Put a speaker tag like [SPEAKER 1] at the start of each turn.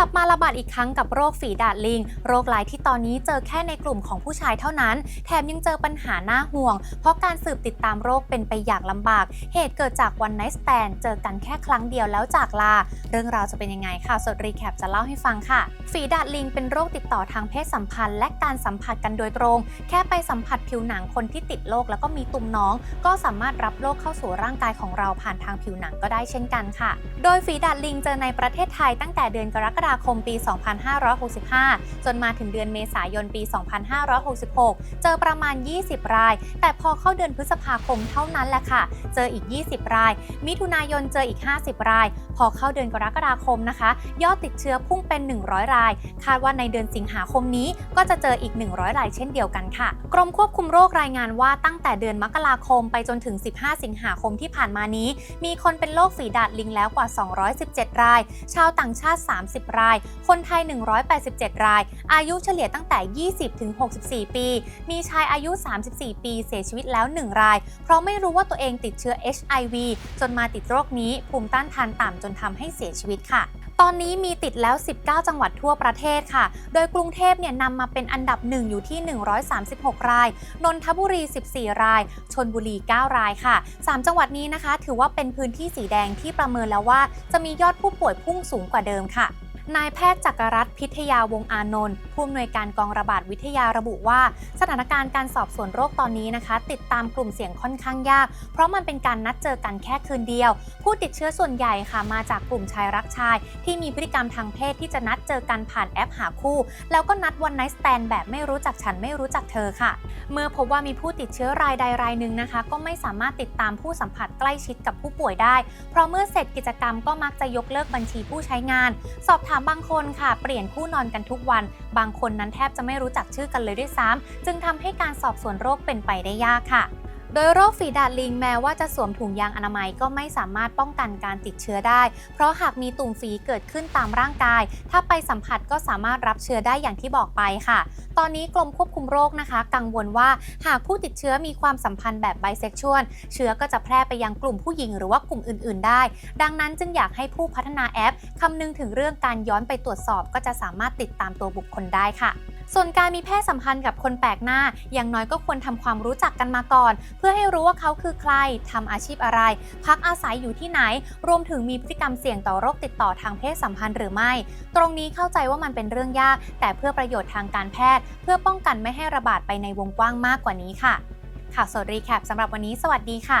[SPEAKER 1] ลับมาระบาดอีกครั้งกับโรคฝีดาดลิง โรคร้ายที่ตอนนี้เจอแค่ในกลุ่มของผู้ชายเท่านั้น แถมยังเจอปัญหาหน้าห่วง เพราะการสืบติดตามโรคเป็นไปอย่างลำบาก เหตุเกิดจากวันไน t ์สแตนเจอกันแค่ครั้งเดียวแล้วจากลา เรื่องราวจะเป็นยังไงค่ะสดรีแคปจะเล่าให้ฟังค่ะฝีดาดลิงเป็นโรคติดต่อทางเพศสัมพันธ์ และการสัมผัสกันโดยตรง แค่ไปสัมผัสผิวหนังคนที่ติดโรคแล้วก็มีตุ่มน้อง ก็สามารถรับโรคเข้าสู่ร่างกายของเราผ่านทางผิวหนังก็ได้เช่นกันค่ะ โดยฝีดาดลิงเจอในประเทศไทยตั้งแต่เดือนกรกฎาคมปี 2565 จนมาถึงเดือนเมษายนปี 2566 เจอประมาณ 20 ราย แต่พอเข้าเดือนพฤษภาคมเท่านั้นแหละค่ะ เจออีก 20 ราย มิถุนายนเจออีก 50 ราย พอเข้าเดือนกรกฎาคมนะคะ ยอดติดเชื้อพุ่งเป็น 100 ราย คาดว่าในเดือนสิงหาคมนี้ก็จะเจออีก 100 รายเช่นเดียวกันค่ะ กรมควบคุมโรครายงานว่าตั้งแต่เดือนมกราคมไปจนถึง 15 สิงหาคมที่ผ่านมานี้ มีคนเป็นโรคฝีดาดลิงแล้วกว่า 217 ราย ชาวต่างชาติ 30 รายคนไทย 187 ราย อายุเฉลี่ยตั้งแต่ 20 ถึง 64 ปี มีชายอายุ 34 ปีเสียชีวิตแล้ว 1 ราย เพราะไม่รู้ว่าตัวเองติดเชื้อ HIV จนมาติดโรคนี้ภูมิต้านทานต่ำจนทำให้เสียชีวิตค่ะตอนนี้มีติดแล้ว 19 จังหวัดทั่วประเทศค่ะ โดยกรุงเทพเนี่ยนำมาเป็นอันดับหนึ่งอยู่ที่ 136 ราย นนทบุรี 14 ราย ชนบุรี 9 รายค่ะ 3 จังหวัดนี้นะคะ ถือว่าเป็นพื้นที่สีแดงที่ประเมินแล้วว่า จะมียอดผู้ป่วยพุ่งสูงกว่าเดิมค่ะ นายแพทย์จักรรัตน์พิทยาวงอานนท์ผู้อำนวยการกองระบาดวิทยาระบุว่า สถานการณ์การสอบสวนโรคตอนนี้นะคะ ติดตามกลุ่มเสี่ยงค่อนข้างยาก เพราะมันเป็นการนัดเจอกันแค่คืนเดียว ผู้ติดเชื้อส่วนใหญ่ค่ะมาจากกลุ่มชายรักชาย ที่มีพฤติกรรมทางเพศที่จะนัดเจอกันผ่านแอปหาคู่ แล้วก็นัดวันไน t ์สแตนแบบไม่รู้จักฉันไม่รู้จักเธอค่ะ เมื่อพบว่ามีผู้ติดเชื้อรายใดรายหนึ่งนะคะ ก็ไม่สามารถติดตามผู้สัมผัสใกล้ชิดกับผู้ป่วยได้ เพราะเมื่อเสร็จกิจกรรมก็มักจะยกเลิกบัญชีผู้ใช้งาน สอบถามบางคนค่ะ เปลี่ยนคู่นอนกันทุกวัน บางคนนั้นแทบจะไม่รู้จักชื่อกันเลยด้วยซ้ำจึงทำให้การสอบสวนโรคเป็นไปได้ยากค่ะ โดยโรคฝีดาดลิงแม้ว่าจะสวมถุงยางอนามัยก็ไม่สามารถป้องกันการติดเชื้อได้ เพราะหากมีตุ่มฝีเกิดขึ้นตามร่างกาย ถ้าไปสัมผัสก็สามารถรับเชื้อได้อย่างที่บอกไปค่ะ ตอนนี้กรมควบคุมโรคนะคะ กังวลว่าหากผู้ติดเชื้อมีความสัมพันธ์แบบไบเซ็กชวลเชื้อก็จะแพร่ไปยังกลุ่มผู้หญิงหรือว่ากลุ่มอื่น ๆ ได้ ดังนั้นจึงอยากให้ผู้พัฒนาแอปคำนึงถึงเรื่องการย้อนไปตรวจสอบก็จะสามารถติดตามตัวบุคคลได้ค่ะ ส่วนการมีเพศสัมพันธ์กับคนแปลกหน้า อย่างน้อยก็ควรทำความรู้จักกันมาก่อน เพื่อให้รู้ว่าเขาคือใครทำอาชีพอะไร พักอาศัยอยู่ที่ไหน รวมถึงมีพฤติกรรมเสี่ยงต่อโรคติดต่อทางเพศสัมพันธ์หรือไม่ ตรงนี้เข้าใจว่ามันเป็นเรื่องยาก แต่เพื่อประโยชน์ทางการแพทย์ เพื่อป้องกันไม่ให้ระบาดไปในวงกว้างมากกว่านี้ค่ะ ข่าวสดรีแคปสำหรับวันนี้ สวัสดีค่ะ